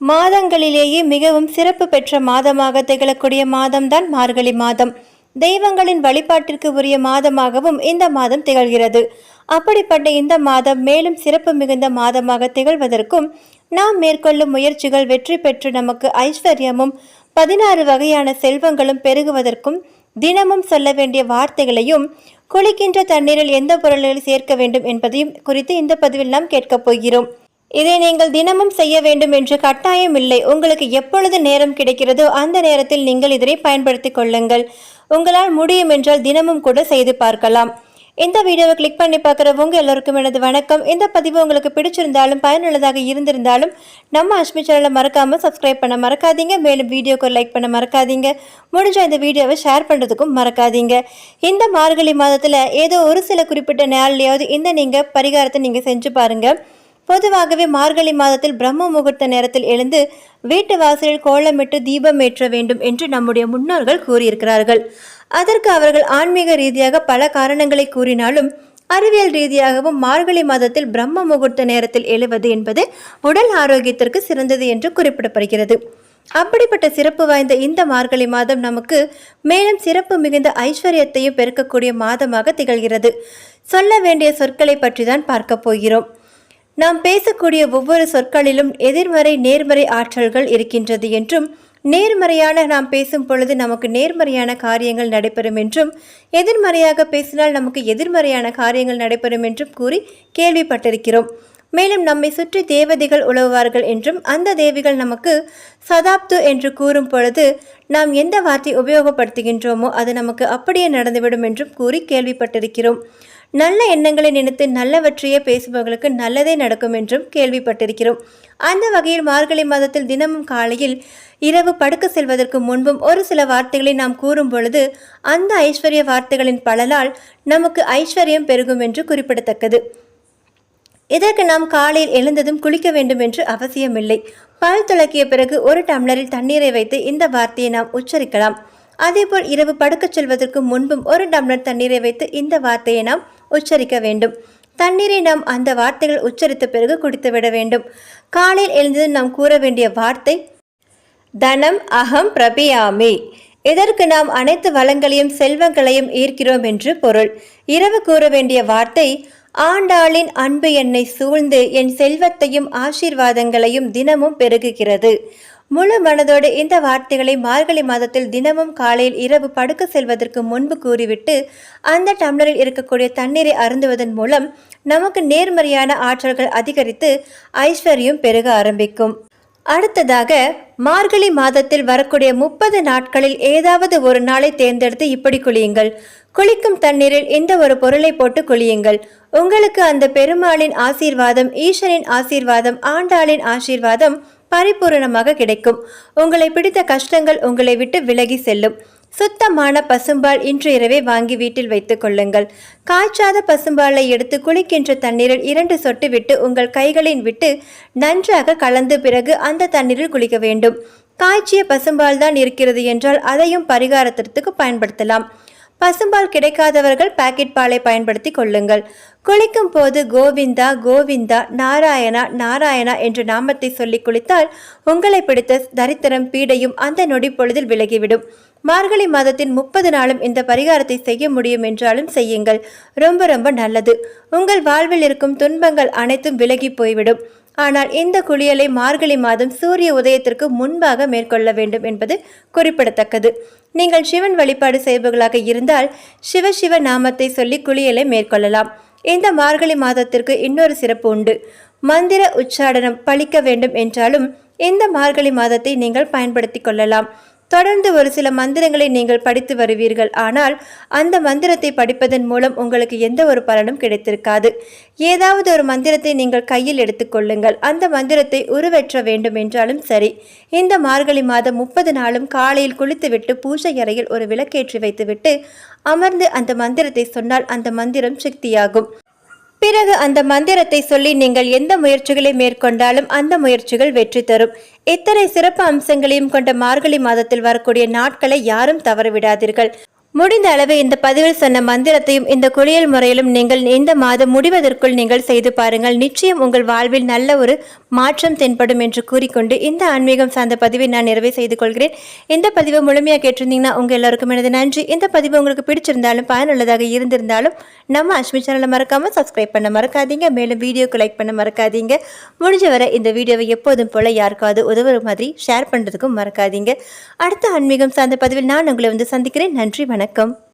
மாதங்களிலேயே மிகவும் சிறப்பு பெற்ற மாதமாக திகழக்கூடிய மாதம்தான் மார்கழி மாதம். தெய்வங்களின் வழிபாட்டிற்கு உரிய மாதமாகவும் இந்த மாதம் திகழ்கிறது. அப்படிப்பட்ட இந்த மாதம் மேலும் சிறப்பு மிகுந்த மாதமாக திகழ்வதற்கும் நாம் மேற்கொள்ளும் முயற்சிகள் வெற்றி பெற்று நமக்கு ஐஸ்வர்யமும் பதினாறு வகையான செல்வங்களும் பெருகுவதற்கும் தினமும் சொல்ல வேண்டிய வார்த்தைகளையும் குளிக்கின்ற தண்ணீரில் எந்த பொருள்களை சேர்க்க வேண்டும் என்பதையும் குறித்து இந்த பதிவில் நாம் கேட்கப் போகிறோம். இதை நீங்கள் தினமும் செய்ய வேண்டும் என்று கட்டாயம் இல்லை. உங்களுக்கு எப்பொழுது நேரம் கிடைக்கிறதோ அந்த நேரத்தில் நீங்கள் இதனை பயன்படுத்திக் கொள்ளுங்கள். உங்களால் முடியும் என்றால் தினமும் கூட செய்து பார்க்கலாம். இந்த வீடியோவை கிளிக் பண்ணி பார்க்குறவங்க எல்லோருக்கும் எனது வணக்கம். இந்த பதிவு உங்களுக்கு பிடிச்சிருந்தாலும் பயனுள்ளதாக இருந்திருந்தாலும் நம்ம அஷ்மி சேனலை மறக்காமல் சப்ஸ்கிரைப் பண்ண மறக்காதீங்க. மேலும் வீடியோக்கு லைக் பண்ண மறக்காதீங்க. முடிஞ்ச இந்த வீடியோவை ஷேர் பண்ணுறதுக்கும் மறக்காதீங்க. இந்த மார்கழி மாதத்தில் ஏதோ ஒரு சில குறிப்பிட்ட நாள்லையாவது இந்த நீங்கள் பரிகாரத்தை நீங்கள் செஞ்சு பாருங்கள் பொதுவாகவே மார்கழி மாதத்தில் பிரம்ம முகூர்த்த நேரத்தில் எழுந்து வீட்டு வாசலில் கோலமிட்டு தீபம் ஏற்ற வேண்டும் என்று நம்முடைய முன்னோர்கள் கூறியிருக்கிறார்கள். அதற்கு அவர்கள் ஆன்மீக ரீதியாக பல காரணங்களை கூறினாலும் அறிவியல் ரீதியாகவும் மார்கழி மாதத்தில் பிரம்ம முகூர்த்த நேரத்தில் எழுவது என்பது உடல் ஆரோக்கியத்திற்கு சிறந்தது என்று குறிப்பிடப்படுகிறது. அப்படிப்பட்ட சிறப்பு வாய்ந்த இந்த மார்கழி மாதம் நமக்கு மேலும் சிறப்பு மிகுந்த ஐஸ்வர்யத்தையும் பெருக்கக்கூடிய மாதமாக திகழ்கிறது. சொல்ல வேண்டிய சொற்களை பற்றி தான் பார்க்க போகிறோம். நாம் பேசக்கூடிய ஒவ்வொரு சொற்களிலும் எதிர்மறை நேர்மறை ஆற்றல்கள் இருக்கின்றது என்றும் நேர்மறையான நாம் பேசும் பொழுது நமக்கு நேர்மறையான காரியங்கள் நடைபெறும் என்றும் எதிர்மறையாக பேசினால் நமக்கு எதிர்மறையான காரியங்கள் நடைபெறும் என்றும் கூறி கேள்விப்பட்டிருக்கிறோம். மேலும் நம்மை சுற்றி தேவதைகள் உழவுவார்கள் என்றும் அந்த தேவிகள் நமக்கு சதாப்து என்று கூறும் பொழுது நாம் எந்த வார்த்தை உபயோகப்படுத்துகின்றோமோ அது நமக்கு அப்படியே நடந்துவிடும் என்றும் கூறி கேள்விப்பட்டிருக்கிறோம். நல்ல எண்ணங்களை நினைத்து நல்லவற்றையே பேசுபவர்களுக்கு நல்லதே நடக்கும் என்றும் கேள்விப்பட்டிருக்கிறோம். அந்த வகையில் மார்கழி மாதத்தில் தினமும் காலையில் இரவு படுக்க செல்வதற்கு முன்பும் ஒரு சில வார்த்தைகளை நாம் கூறும் பொழுது அந்த ஐஸ்வர்ய வார்த்தைகளின் பலனால் நமக்கு ஐஸ்வர்யம் பெருகும் என்று குறிப்பிடத்தக்கது. இதற்கு நாம் காலையில் எழுந்ததும் குளிக்க வேண்டும் என்று அவசியமில்லை. பால் துளக்கிய பிறகு ஒரு டம்ளரில் தண்ணீரை வைத்து இந்த வார்த்தையை நாம் உச்சரிக்கலாம். அதேபோல் இரவு படுக்கச் செல்வதற்கு முன்பும் ஒரு டம்ளர் தண்ணீரை வைத்து இந்த வார்த்தையை நாம் உச்சரிக்க வேண்டும். தண்ணீரை நாம் அந்த வார்த்தைகள் உச்சரித்த பிறகு குடித்துவிட வேண்டும். காலையில் எழுந்ததும் நாம் கூற வேண்டிய வார்த்தை தனம் அகம் பிரபியாமி. இதற்கு நாம் அனைத்து வளங்களையும் செல்வங்களையும் ஈர்க்கிறோம் என்று பொருள். இரவு கூற வேண்டிய வார்த்தை ஆண்டாளின் அன்பு என்னை சூழ்ந்து என் செல்வத்தையும் ஆசீர்வாதங்களையும் தினமும் பெருகுகிறது. முழு மனதோடு இந்த வார்த்தைகளை மார்கழி மாதத்தில் தினமும் காலையில் இரவு படுக்க செல்வதற்கு முன்பு கூறிவிட்டு அந்த டம்ளரில் இருக்கக்கூடிய தண்ணீரை அருந்துவதன் மூலம் நமக்கு நேர்மறையான ஆற்றல்கள் அதிகரித்து ஐஸ்வர்யம் பெருக ஆரம்பிக்கும். அடுத்ததாக மார்கழி மாதத்தில் வரக்கூடிய முப்பது நாட்களில் ஏதாவது ஒரு நாளை தேர்ந்தெடுத்து இப்படி குளியுங்கள். குளிக்கும் தண்ணீரில் இந்த ஒரு பொருளை போட்டு குளியுங்கள். உங்களுக்கு அந்த பெருமாளின் ஆசீர்வாதம் ஈஸ்வரின் ஆசீர்வாதம் ஆண்டாளின் ஆசீர்வாதம் பரிபூரணமாக கிடைக்கும். உங்களை பிடித்த கஷ்டங்கள் உங்களை விட்டு விலகி செல்லும். சுத்தமான பசும்பால் இன்று இரவே வாங்கி வீட்டில் வைத்துக் கொள்ளுங்கள். காய்ச்சாத பசும்பாலை எடுத்து குளிக்கின்ற தண்ணீரில் இரண்டு சொட்டு விட்டு உங்கள் கைகளின் விட்டு நன்றாக கலந்து பிறகு அந்த தண்ணீரில் குளிக்க வேண்டும். காய்ச்சிய பசும்பால் தான் இருக்கிறது என்றால் அதையும் பரிகாரத்திற்கு பயன்படுத்தலாம். பசும்பால் கிடைக்காதவர்கள் பாக்கெட் பாலை பயன்படுத்தி கொள்ளுங்கள். குளிக்கும் போது கோவிந்தா கோவிந்தா நாராயணா நாராயணா என்ற நாமத்தை சொல்லி குளித்தால் உங்களை பிடித்த தரித்திரம் பீடையும் அந்த நொடி பொழுதில் விலகிவிடும். மார்கழி மாதத்தின் முப்பது நாளும் இந்த பரிகாரத்தை செய்ய முடியும் என்றாலும் செய்யுங்கள். ரொம்ப ரொம்ப நல்லது. உங்கள் வாழ்வில் இருக்கும் துன்பங்கள் அனைத்தும் விலகி போய்விடும். ஆனால் இந்த குளியலை மார்கழி மாதம் சூரிய உதயத்திற்கு முன்பாக மேற்கொள்ள வேண்டும் என்பது குறிப்பிடத்தக்கது. நீங்கள் சிவன் வழிபாடு செய்பவர்களாக இருந்தால் சிவ சிவ நாமத்தை சொல்லி குளியலை மேற்கொள்ளலாம். இந்த மார்கழி மாதத்திற்கு இன்னொரு சிறப்பு உண்டு. மந்திர உச்சாடனம் பழிக்க வேண்டும் என்றாலும் இந்த மார்கழி மாதத்தை நீங்கள் பயன்படுத்தி கொள்ளலாம். தொடர்ந்து ஒரு சில மந்திரங்களை நீங்கள் படித்து வருவீர்கள். ஆனால் அந்த மந்திரத்தை படிப்பதன் மூலம் உங்களுக்கு எந்த ஒரு பலனும் கிடைத்திருக்காது. ஏதாவது ஒரு மந்திரத்தை நீங்கள் கையில் எடுத்துக்கொள்ளுங்கள் அந்த மந்திரத்தை உருவற்ற வேண்டும் என்றாலும் சரி. இந்த மார்கழி மாதம் முப்பது நாளும் காலையில் குளித்துவிட்டு பூஜை அறையில் ஒரு விளக்கேற்றி வைத்துவிட்டு அமர்ந்து அந்த மந்திரத்தை சொன்னால் அந்த மந்திரம் சக்தியாகும் பிறகு அந்த மந்திரத்தை சொல்லி நீங்கள் எந்த முயற்சிகளை மேற்கொண்டாலும் அந்த முயற்சிகள் வெற்றி தரும். இத்தனை சிறப்பு அம்சங்களையும் கொண்ட மார்கழி மாதத்தில் வரக்கூடிய நாட்களை யாரும் தவறவிடாதீர்கள். முடிந்த அளவு இந்த பதிவில் சொன்ன மந்திரத்தையும் இந்த குளியல் முறையிலும் நீங்கள் இந்த மாதம் முடிவதற்குள் நீங்கள் செய்து பாருங்கள். நிச்சயம் உங்கள் வாழ்வில் நல்ல ஒரு மாற்றம் தென்படும் என்று கூறிக்கொண்டு இந்த ஆன்மீகம் சார்ந்த பதிவை நான் நிறைவு செய்து கொள்கிறேன். இந்த பதிவை முழுமையாக கேட்டிருந்தீங்கன்னா உங்கள் எல்லாருக்கும் எனது நன்றி. இந்த பதிவு உங்களுக்கு பிடிச்சிருந்தாலும் பயனுள்ளதாக இருந்திருந்தாலும் நம்ம அஸ்மி சேனலை மறக்காமல் சப்ஸ்கிரைப் பண்ண மறக்காதீங்க. மேலும் வீடியோக்கு லைக் பண்ண மறக்காதீங்க. முடிஞ்ச வரை இந்த வீடியோவை எப்போதும் போல யாருக்காவது உதவுற மாதிரி ஷேர் பண்ணுறதுக்கும் மறக்காதீங்க. அடுத்த ஆன்மீகம் சார்ந்த பதிவில் நான் உங்களை வந்து சந்திக்கிறேன். நன்றி வணக்கம்